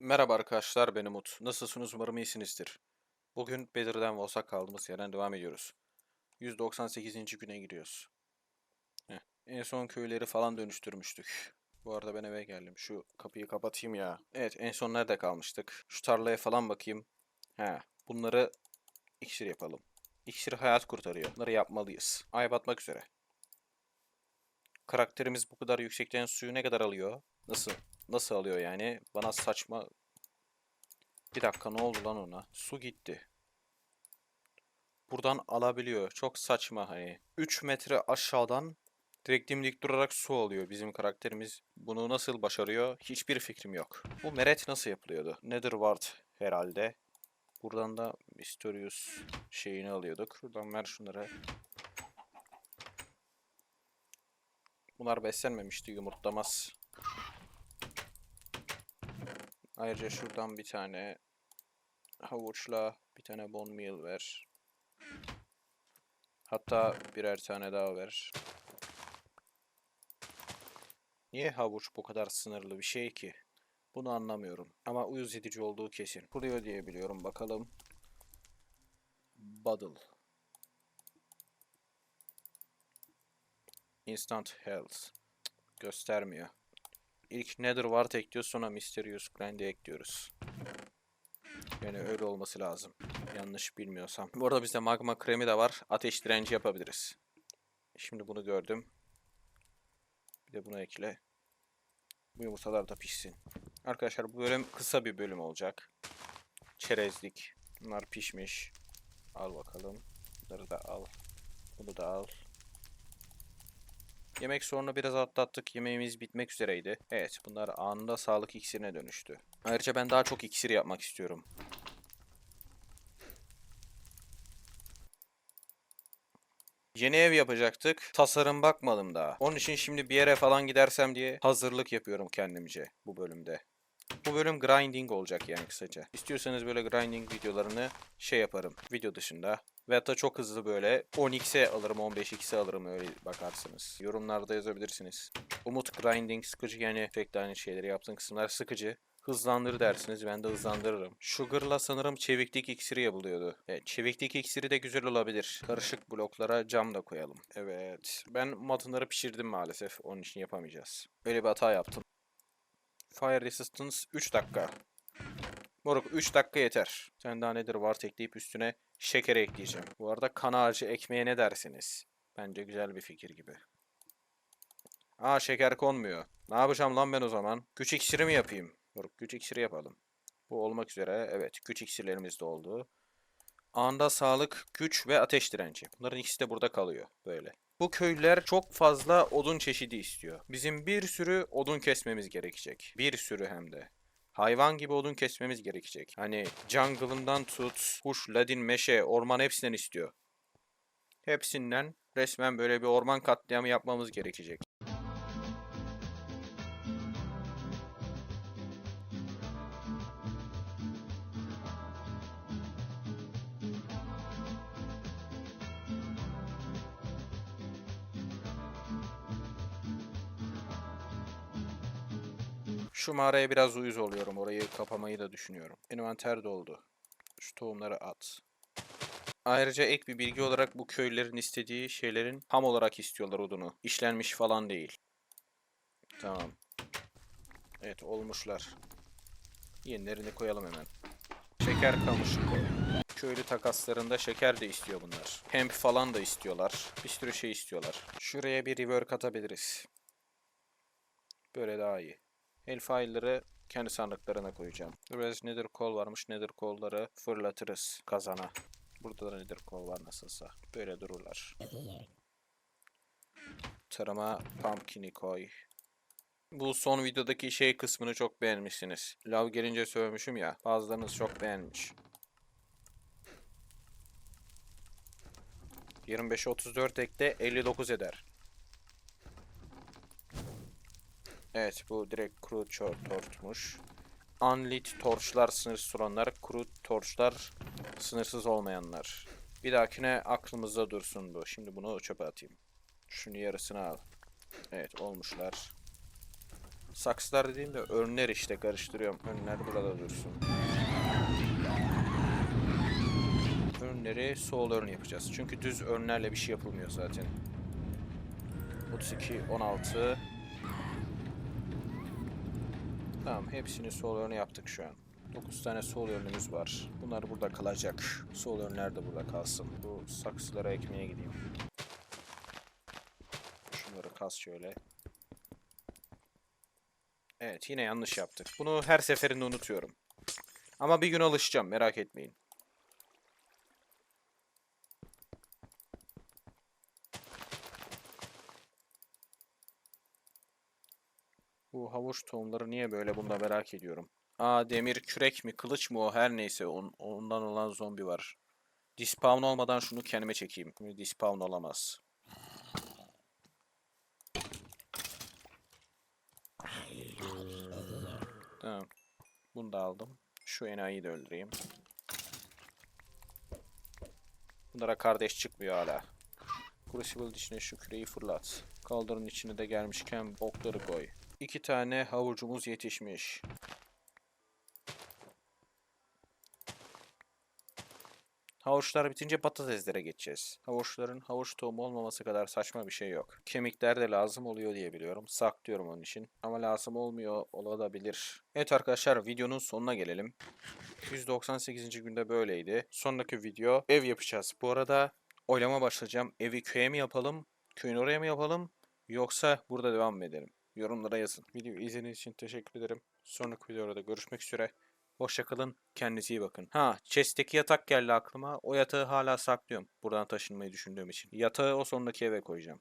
Merhaba arkadaşlar, ben Umut. Nasılsınız? Umarım iyisinizdir. Bugün Bedir'den Voss'a kaldığımız yerden devam ediyoruz. 198. güne giriyoruz. Heh. En son köyleri falan dönüştürmüştük. Bu arada ben eve geldim. Şu kapıyı kapatayım ya. Evet, en son nerede kalmıştık? Şu tarlaya falan bakayım. He, bunları iksir yapalım. İksir hayat kurtarıyor. Bunları yapmalıyız. Ay batmak üzere. Karakterimiz bu kadar yüksekten suyu ne kadar alıyor? Nasıl? Nasıl alıyor yani? Bana saçma... Bir dakika ne oldu lan ona? Su gitti. Buradan alabiliyor. Çok saçma hani. 3 metre aşağıdan direkt dimdik durarak su alıyor bizim karakterimiz. Bunu nasıl başarıyor? Hiçbir fikrim yok. Bu meret nasıl yapılıyordu? Netherward herhalde. Buradan da Mysterious şeyini alıyorduk. Şuradan ver şunları. Bunlar beslenmemişti yumurtlamaz. Ayrıca şuradan bir tane havuçla bir tane bone meal ver. Hatta birer tane daha ver. Niye havuç bu kadar sınırlı bir şey ki? Bunu anlamıyorum. Ama uyuz edici olduğu kesin. Kuruyor diye biliyorum. Bakalım. Buddle. Instant Health. Göstermiyor. İlk Nether Wart ekliyoruz sonra Mysterious Grind'i ekliyoruz. Yani öyle olması lazım. Yanlış bilmiyorsam. Bu arada bizde magma kremi de var. Ateş direnci yapabiliriz. Şimdi bunu gördüm. Bir de bunu ekle. Bu yumurtalar da pişsin. Arkadaşlar bu bölüm kısa bir bölüm olacak. Çerezlik. Bunlar pişmiş. Al bakalım. Bunları da al. Bunu da al. Yemek sonra biraz atlattık. Yemeğimiz bitmek üzereydi. Evet bunlar anında sağlık iksirine dönüştü. Ayrıca ben daha çok iksir yapmak istiyorum. Yeni ev yapacaktık. Tasarım bakmadım daha. Onun için şimdi bir yere falan gidersem diye hazırlık yapıyorum kendimce bu bölümde. Bu bölüm grinding olacak yani kısaca. İstiyorsanız böyle grinding videolarını şey yaparım video dışında. Ve hatta çok hızlı böyle 10x'e alırım 15x'e alırım öyle bakarsınız. Yorumlarda yazabilirsiniz. Umut grinding sıkıcı yani sürekli aynı şeyleri yaptığın kısımlar sıkıcı. Hızlandır dersiniz ben de hızlandırırım. Sugar'la sanırım çeviklik iksiri yapılıyordu. Evet çeviklik iksiri de güzel olabilir. Karışık bloklara cam da koyalım. Evet ben matınları pişirdim maalesef onun için yapamayacağız. Öyle bir hata yaptım. Fire Resistance 3 dakika. Moruk 3 dakika yeter. Sen daha nedir var ekleyip üstüne şeker ekleyeceğim. Bu arada kan ağacı ekmeğe ne dersiniz? Bence güzel bir fikir gibi. Aa şeker konmuyor. Ne yapacağım lan ben o zaman? Güç iksiri mi yapayım? Moruk güç iksiri yapalım. Bu olmak üzere evet güç iksirlerimiz de oldu. Anda sağlık, güç ve ateş direnci. Bunların ikisi de burada kalıyor böyle. Bu köylüler çok fazla odun çeşidi istiyor. Bizim bir sürü odun kesmemiz gerekecek. Bir sürü hem de. Hayvan gibi odun kesmemiz gerekecek. Hani jungle'ından tut, kuş, ladin, meşe, orman hepsinden istiyor. Hepsinden resmen böyle bir orman katliamı yapmamız gerekecek. Şu mağaraya biraz uyuz oluyorum. Orayı kapamayı da düşünüyorum. Envanter doldu. Şu tohumları at. Ayrıca ek bir bilgi olarak bu köylülerin istediği şeylerin ham olarak istiyorlar odunu. İşlenmiş falan değil. Tamam. Evet olmuşlar. Yenilerini koyalım hemen. Şeker kamışı koy. Köylü takaslarında şeker de istiyor bunlar. Hemp falan da istiyorlar. Bir sürü şey istiyorlar. Şuraya bir rework atabiliriz. Böyle daha iyi. El file'ları kendi sandıklarına koyacağım. Biraz nether kol varmış. Nether kolları fırlatırız kazana. Burada da nether kol var nasılsa. Böyle dururlar. Tarıma pumpkin'i koy. Bu son videodaki şey kısmını çok beğenmişsiniz. Lav gelince sövmüşüm ya. Bazılarınız çok beğenmiş. 25 34 ekle 59 eder. Evet bu direkt crude short torchmuş. Unlit torçlar sınırsız olanlar, crude torçlar sınırsız olmayanlar. Bir dahakine aklımızda dursun bu. Şimdi bunu çöpe atayım. Şunu yarısını al. Evet olmuşlar. Saksılar dediğimde önler işte karıştırıyorum. Önler burada dursun. Önleri sol ön yapacağız. Çünkü düz önlerle bir şey yapılmıyor zaten. 32, 16. Tamam hepsini sol ön yaptık şu an. 9 tane sol ürünümüz var. Bunlar burada kalacak. Sol ürünler de burada kalsın. Bu saksılara ekmeye gideyim. Şunları kas şöyle. Evet yine yanlış yaptık. Bunu her seferinde unutuyorum. Ama bir gün alışacağım merak etmeyin. Bu havuç tohumları niye böyle bunu da merak ediyorum. Aa demir kürek mi kılıç mı o her neyse on- ondan olan zombi var. Dispawn olmadan şunu kendime çekeyim. Dispawn olamaz. Tamam. Bunu da aldım. Şu enayiyi de öldüreyim. Bunlara kardeş çıkmıyor hala. Crucible içine şu küreyi fırlat. Kaldırın içine de gelmişken okları koy. İki tane havucumuz yetişmiş. Havuçlar bitince patateslere geçeceğiz. Havuçların havuç tohumu olmaması kadar saçma bir şey yok. Kemikler de lazım oluyor diye biliyorum. Saklıyorum onun için. Ama lazım olmuyor olabilir. Evet arkadaşlar videonun sonuna gelelim. 198. günde böyleydi. Sonraki video ev yapacağız. Bu arada oylama başlayacağım. Evi köye mi yapalım? Köyün oraya mı yapalım? Yoksa burada devam mı edelim? Yorumlara yazın. Videoyu izlediğiniz için teşekkür ederim. Sonraki videoda da görüşmek üzere. Hoşçakalın. Kendinize iyi bakın. Ha, chest'teki yatak geldi aklıma. O yatağı hala saklıyorum. Buradan taşınmayı düşündüğüm için. Yatağı o sondaki eve koyacağım.